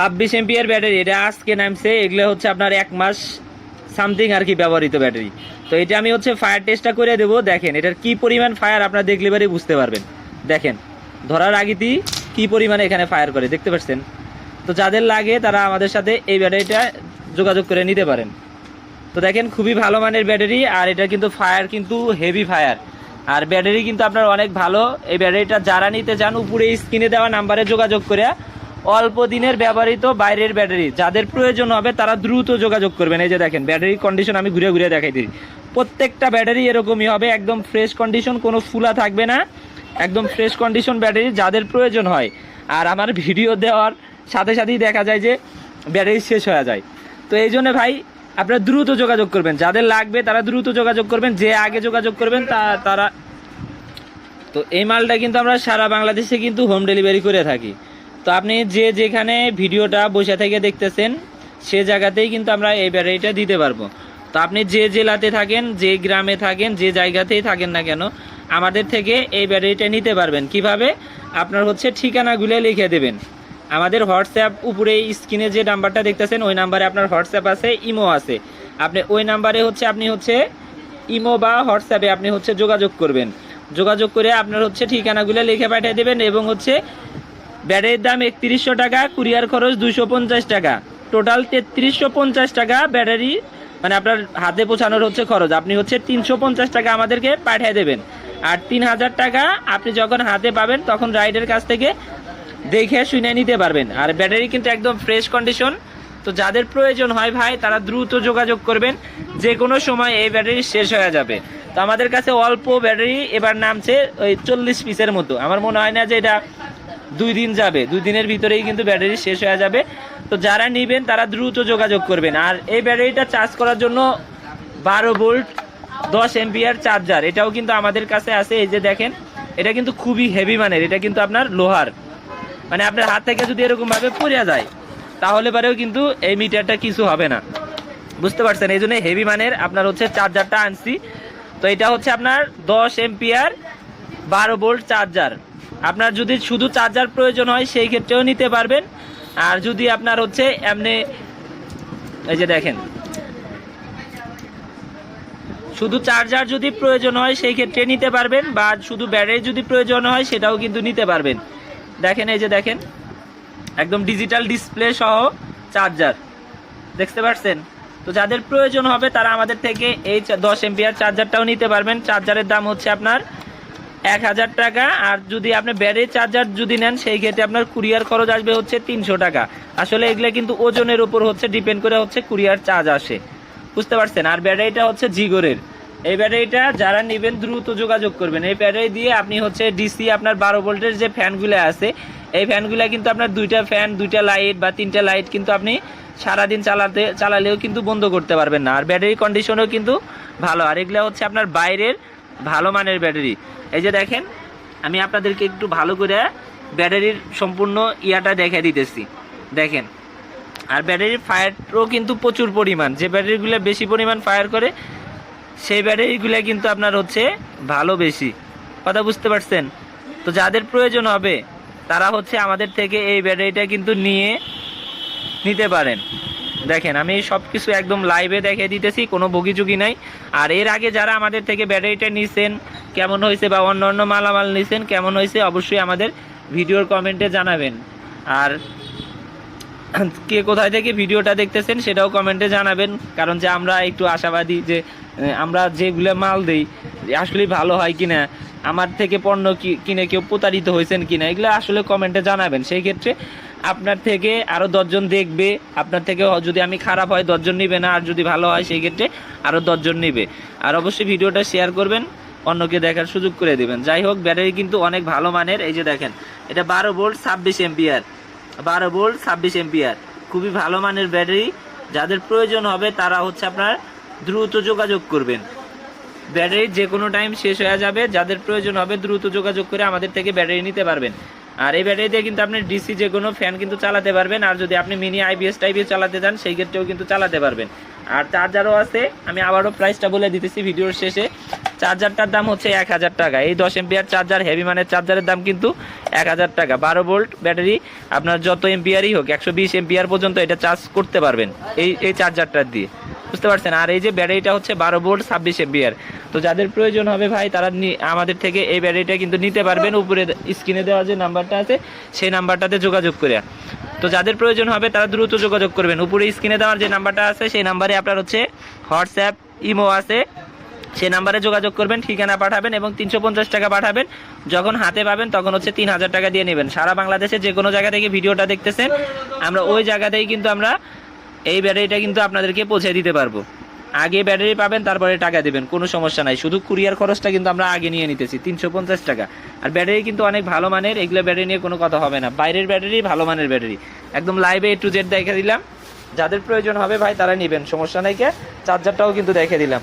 ছাব্বিশ ampere battery, এটা আজকে নামছে, এগুলো হচ্ছে আপনার এক মাস সামথিং আর কি ব্যবহৃত ব্যাটারি। তো এটা আমি হচ্ছে ফায়ার টেস্টটা করে দেবো, দেখেন, এটার কি পরিমাণ ফায়ার আপনার দেখলে পরে বুঝতে পারবেন। দেখেন, ধরার আগেতেই কি পরিমাণে এখানে ফায়ার করে, দেখতে পাচ্ছেন? তো যাদের লাগে তারা আমাদের সাথে এই ব্যাটারিটা যোগাযোগ করে নিতে পারেন। তো দেখেন, খুবই ভালো মানের ব্যাটারি, আর এটা কিন্তু ফায়ার কিন্তু হেভি ফায়ার আর ব্যাটারি কিন্তু আপনার অনেক ভালো, এই ব্যাটারিটা যারা নিতে চান, উপরে স্ক্রিনে দেওয়া নাম্বারে যোগাযোগ করে অল্প দিনের ব্যবহৃত বাইরের ব্যাটারি। যাদের প্রয়োজন হবে, তারা দ্রুত যোগাযোগ করবেন। এই যে দেখেন ব্যাটারি কন্ডিশন আমি ঘুরে ঘুরে দেখাই দিই। প্রত্যেকটা ব্যাটারি এরকমই হবে, একদম ফ্রেশ কন্ডিশন কোনো ফুলা থাকবে না। একদম ফ্রেশ কন্ডিশন ব্যাটারি যাদের প্রয়োজন হয়। আর আমার ভিডিও দেওয়ার সাথে সাথেই দেখা যায় যে ব্যাটারি শেষ হয়ে যায়। তো এই জন্য ভাই, আপনারা দ্রুত যোগাযোগ করবেন। যাদের লাগবে, তারা দ্রুত যোগাযোগ করবেন। যে আগে যোগাযোগ করবেন, তা, তারা তো এই মালটা কিন্তু আমরা সারা বাংলাদেশে কিন্তু হোম ডেলিভারি করে থাকি। তো আপনি যে যেখানে ভিডিওটা বসে থেকে দেখতেছেন, সে জায়গাতেই কিন্তু আমরা এই ব্যাটারিটা দিতে পারব। তো আপনি যে জেলাতে থাকেন, যে গ্রামে থাকেন, যে জায়গাতেই থাকেন না কেন, আমাদের থেকে এই ব্যাটারিটা নিতে পারবেন। কীভাবে? আপনার হচ্ছে ঠিকানাগুলো লিখে দেবেন। আমাদের হোয়াটসঅ্যাপ উপরে স্ক্রিনে যে নাম্বারটা দেখতেছেন, ওই নাম্বারে আপনার হোয়াটসঅ্যাপ আছে, ইমো আছে। আপনি ওই নাম্বারে হচ্ছে আপনি হচ্ছে ইমো বা হোয়াটসঅ্যাপে আপনি হচ্ছে যোগাযোগ করবেন। যোগাযোগ করে আপনার হচ্ছে ঠিকানাগুলো লিখে পাঠিয়ে দেবেন এবং হচ্ছে ব্যাটারির দাম একত্রিশশো টাকা, কুরিয়ার খরচ দুশো পঞ্চাশ টাকা। টোটাল তেত্রিশশো পঞ্চাশ টাকা ব্যাটারি মানে আপনার হাতে পৌঁছানোর হচ্ছে খরচ। আপনি হচ্ছে তিনশো পঞ্চাশ টাকা আমাদেরকে পাঠিয়ে দেবেন। আর তিন হাজার টাকা আপনি যখন হাতে পাবেন, তখন রাইডের কাছ থেকে দেখে শুনে নিতে পারবেন। আর ব্যাটারি কিন্তু একদম ফ্রেশ কন্ডিশন তো যাদের প্রয়োজন হয় ভাই, তারা দ্রুত যোগাযোগ করবেন। যে কোনো সময় এই ব্যাটারি শেষ হয়ে যাবে। তো আমাদের কাছে অল্প ব্যাটারি, এবার নামছে ওই চল্লিশ পিসের মতো। আমার মনে হয় না যে এটা দুই দিন যাবে। দুই দিনের ভিতরেই কিন্তু ব্যাটারি শেষ হয়ে যাবে। তো যারা নেবেন, তারা দ্রুত যোগাযোগ করবেন। আর এই ব্যাটারিটা চার্জ করার জন্য বারো ভোল্ট, দশ এমপিআর চার্জার এটাও কিন্তু আমাদের কাছে আছে। এই যে দেখেন, এটা কিন্তু খুবই হেভি মানের। এটা কিন্তু আপনার লোহার। মানে আপনার হাত থেকে যদি এরকম ভাবে পড়ে যায়, তাহলে পরেও কিন্তু এই মিটারটা কিছু হবে না। বুঝতে পারছেন? এই জন্য হেভি মানের আপনার হচ্ছে চার্জারটা আনছি। তো এটা হচ্ছে আপনার দশ এমপিআর বারো ভোল্ট চার্জার আপনার যদি শুধু চার্জার প্রয়োজন হয়, সেই ক্ষেত্রেও নিতে পারবেন। আর যদি আপনার হচ্ছে এমনি, এই যে দেখেন। শুধু চার্জার যদি প্রয়োজন হয়, সেই ক্ষেত্রে নিতে পারবেন, বা শুধু ব্যাটারি যদি প্রয়োজন হয়, সেটাও কিন্তু নিতে পারবেন। দেখেন, এই যে দেখেন, একদম ডিজিটাল ডিসপ্লে সহ চার্জার। দেখতে পাচ্ছেন? তো যাদের প্রয়োজন হবে, তারা আমাদের থেকে এই দশ এমপিআর চার্জারটাও নিতে পারবেন। চার্জারের দাম হচ্ছে আপনার এক হাজার টাকা, আর যদি আপনি ব্যাটারি চার্জার যদি নেন, সেই ক্ষেত্রে আপনার কুরিয়ার খরচ আসবে হচ্ছে তিনশো টাকা। আসলে এগুলো কিন্তু ওজনের উপর হচ্ছে ডিপেন্ড করে হচ্ছে কুরিয়ার চার্জ আসে। বুঝতে পারছেন? আর ব্যাটারিটা হচ্ছে জিগোরের। এই ব্যাটারিটা যারা নেবেন, দ্রুত যোগাযোগ করবেন। এই ব্যাটারি দিয়ে আপনি হচ্ছে ডিসি আপনার বারো ভোল্টের যে ফ্যানগুলো আছে, এই ফ্যানগুলো কিন্তু আপনার দুইটা ফ্যান, দুইটা লাইট বা তিনটা লাইট কিন্তু আপনি সারাদিন চালাতে, চালালেও কিন্তু বন্ধ করতে পারবেন না। আর ব্যাটারি কন্ডিশনও কিন্তু ভালো। আর এগুলো হচ্ছে আপনার বাইরের ভালো মানের ব্যাটারি। এই যে দেখেন, আমি আপনাদেরকে একটু ভালো করে ব্যাটারির সম্পূর্ণ ইয়াটা দেখে দিতেছি। দেখেন, আর ব্যাটারির ফায়ারও কিন্তু প্রচুর পরিমাণ। যে ব্যাটারিগুলো বেশি পরিমাণ ফায়ার করে, সেই ব্যাটারিগুলো কিন্তু আপনার হচ্ছে ভালো বেশি। কথা বুঝতে পারছেন? তো যাদের প্রয়োজন হবে, তারা হচ্ছে আমাদের থেকে এই ব্যাটারিটা কিন্তু নিয়ে নিতে পারেন। দেখেন, আমি সব কিছু একদম লাইভে দেখে দিতেছি, কোনো বগিচুকি নাই। আর এর আগে যারা আমাদের থেকে ব্যাটারিটা নিছেন, কেমন হয়েছে বা অন্য অন্য মালামাল নিছেন, কেমন হয়েছে, অবশ্যই আমাদের ভিডিওর কমেন্টে জানাবেন। আর কে কোথায় থেকে ভিডিওটা দেখতেছেন, সেটাও কমেন্টে জানাবেন। কারণ যে আমরা একটু আশাবাদী যে আমরা যেগুলো মাল দেই, আসলে ভালো হয় কিনা, আমার থেকে পণ্য কি- কিনে কেউ প্রতারিত হয়েছেন কিনা, এগুলো আসলে কমেন্টে জানাবেন। সেই ক্ষেত্রে আপনার থেকে আরও দশজন দেখবে। আপনার থেকে যদি আমি খারাপ হয়, দশজন নিবে না। আর যদি ভালো হয়, সেই ক্ষেত্রে আরও দশজন নিবে। আর অবশ্যই ভিডিওটা শেয়ার করবেন, অন্যকে দেখার সুযোগ করে দেবেন। যাই হোক ব্যাটারি কিন্তু অনেক ভালো মানের। এই যে দেখেন, এটা বারো ভোল্ট ছাব্বিশ এমপিআর বারো ভোল্ট ছাব্বিশ এমপিআর খুবই ভালো মানের ব্যাটারি যাদের প্রয়োজন হবে, তারা হচ্ছে আপনার দ্রুত যোগাযোগ করবেন। ব্যাটারি যে কোনো টাইম শেষ হয়ে যাবে। যাদের প্রয়োজন হবে, দ্রুত যোগাযোগ করে আমাদের থেকে ব্যাটারি নিতে পারবেন। আর এই ব্যাটারি দিয়ে কিন্তু আপনি ডিসি যে কোনো ফ্যান কিন্তু চালাতে পারবেন। আর যদি আপনি মিনি আইবিএস টাইপের চালাতে চান, সেই ক্ষেত্রেও কিন্তু চালাতে পারবেন। আর চার্জারও আছে। আমি আবারও প্রাইসটা বলে দিতেছি ভিডিওর শেষে। চার্জারটার দাম হচ্ছে এক হাজার টাকা। এই দশ এমপিআর চার্জার হেভি মানের চার্জারের দাম কিন্তু এক হাজার টাকা। বারো ভোল্ট ব্যাটারি আপনার যত এমপিআরই হোক, একশো বিশ এমপিআর পর্যন্ত এটা চার্জ করতে পারবেন এই এই চার্জারটার দিয়ে। বুঝতে পারছেন? আর এই যে ব্যাটারিটা হচ্ছে বারো ভোল্ট ছাব্বিশ এমপিআর তো যাদের প্রয়োজন হবে ভাই, তারা আমাদের থেকে এই ব্যাটারিটা কিন্তু নিতে পারবেন। উপরে স্ক্রিনে দেওয়া যে নাম্বারটা আছে, সেই নাম্বারটাতে যোগাযোগ করে। তো যাদের প্রয়োজন হবে, তারা দ্রুত যোগাযোগ করবেন। উপরে স্ক্রিনে দেওয়ার যে নাম্বারটা আছে, সেই নাম্বারে আপনার হচ্ছে হোয়াটসঅ্যাপ ইমো আছে। সেই নাম্বারে যোগাযোগ করবেন, ঠিকানা পাঠাবেন এবং তিনশো পঞ্চাশ টাকা পাঠাবেন। যখন হাতে পাবেন, তখন হচ্ছে তিন হাজার টাকা দিয়ে নেবেন। সারা বাংলাদেশে যে কোনো জায়গা থেকে ভিডিওটা দেখতেছেন, আমরা ওই জায়গাতেই কিন্তু আমরা এই ব্যাটারিটা কিন্তু আপনাদেরকে পৌঁছে দিতে পারব। আগে ব্যাটারি পাবেন, তারপরে টাকা দেবেন, কোনো সমস্যা নাই। শুধু কুরিয়ার খরচটা কিন্তু আমরা আগে নিয়ে নিতেছি, তিনশো পঞ্চাশ টাকা। আর ব্যাটারি কিন্তু অনেক ভালো মানের, এগুলো ব্যাটারি নিয়ে কোনো কথা হবে না। বাইরের ব্যাটারি ভালো মানের ব্যাটারি একদম লাইভে টু জেড দেখে দিলাম। যাদের প্রয়োজন হবে ভাই, তারা নেবেন। সমস্যা নাই কে চার্জারটাও কিন্তু দেখে দিলাম।